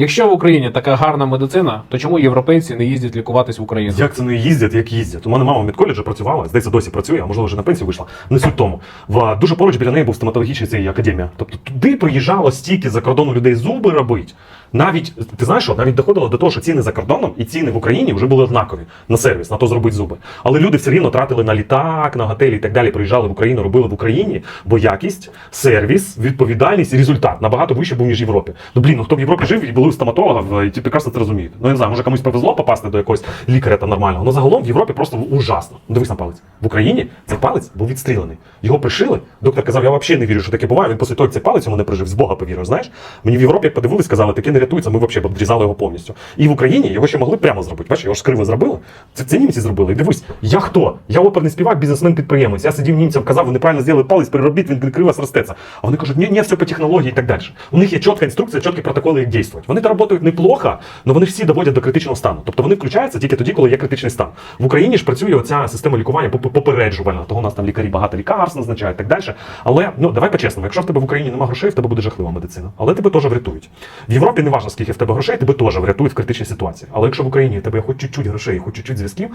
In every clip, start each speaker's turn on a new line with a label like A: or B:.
A: Якщо в Україні така гарна медицина, то чому європейці не їздять лікуватись в Україну?
B: Як це не їздять, як їздять? У мене мама в медколеджі працювала, здається, досі працює, а можливо вже на пенсію вийшла. Не суть тому. В дуже поруч біля неї був стоматологічний цей академія. Тобто туди приїжджало стільки за кордону людей зуби робити. Навіть ти знаєш, що навіть доходило до того, що ціни за кордоном і ціни в Україні вже були однакові на сервіс, на то зробити зуби. Але люди все рівно тратили на літак, на готелі і так далі. Приїжджали в Україну, робили в Україні, бо якість, сервіс, відповідальність і результат набагато вище був ніж в Європі. Ну блін, ну хто в Європі жив і були стоматолога, і ті прекрасно це розуміють. Ну я не знаю, може комусь повезло попасти до якогось лікаря там нормального. Ну загалом в Європі просто ужасно. Ну, Дивись на палець. В Україні цей палець був відстрілений. Його пришили. Доктор казав, я взагалі не вірю, що таке буває. Він після того, як цей палець у мене прижив, з Бога повірив. Знаєш, мені в Європі подивились, сказали, таке не рятується, ми взагалі обрізали його повністю. І в Україні його ще могли прямо зробити. Бачиш, його ж криво зробили. Це, це німці зробили. І дивись, я хто? Я оперний співак, бізнесмен-підприємець. Я сидів німцям, казав, ви неправильно зробили палець, переробіть, він криво зростеться. А вони кажуть, ні, ні, все по технології і так далі. У них є чітка інструкція, чіткі протоколи, як дійствувати. Вони то працюють неплохо, але вони всі доводять до критичного стану. Тобто вони включаються тільки тоді, коли є критичний стан. В Україні ж працює оця система лікування поп- попереджувальна. Того у нас там лікарі багато лікарств назначають і так далі. Але ну давай по-чесному, якщо в тебе в Україні немає грошей, в тебе буде жахлива медицина. Але тебе теж врятують. В Європі не важливо, скільки в тебе грошей, тебе теж врятують в критичній ситуації. Але якщо в Україні в тебе хоч чуть-чуть грошей, хоч чуть-чуть зв'язків,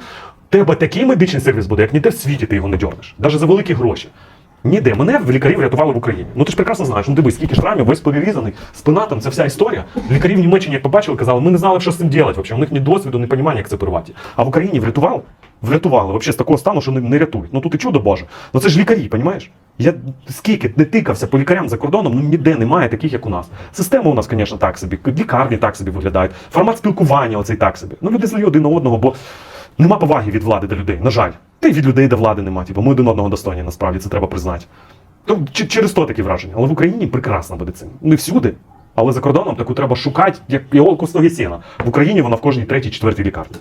B: тебе такий медичний сервіс буде, як ніде в світі ти його не дьорнеш. Навіть за великі гроші. Ніде мене в лікарів врятували в Україні. Ну ти ж прекрасно знаєш. Ну дивись, скільки шрамів, весь перерізаний, спина там, це вся історія. Лікарі в Німеччині, як побачили, казали, ми не знали, що з цим робити. Взагалі, у них ні досвіду, ні розуміння, як це оперувати. А в Україні врятували? Врятували взагалі з такого стану, що не, не рятують. Ну тут і чудо Боже. Ну це ж лікарі, розумієш? Я скільки не тикався по лікарям за кордоном, ну ніде немає таких, як у нас. Система у нас, звісно, так собі, лікарні так собі виглядають, формат спілкування оцей так собі. Ну люди злі один на одного, бо нема поваги від влади до людей, на жаль. Та й від людей до влади нема. Типу, ми один одного достойні, насправді це треба признати. То через то такі враження. Але в Україні прекрасна медицина. Не всюди. Але за кордоном таку треба шукати, як іголку з сіна. В Україні вона в кожній третій, четвертій лікарні.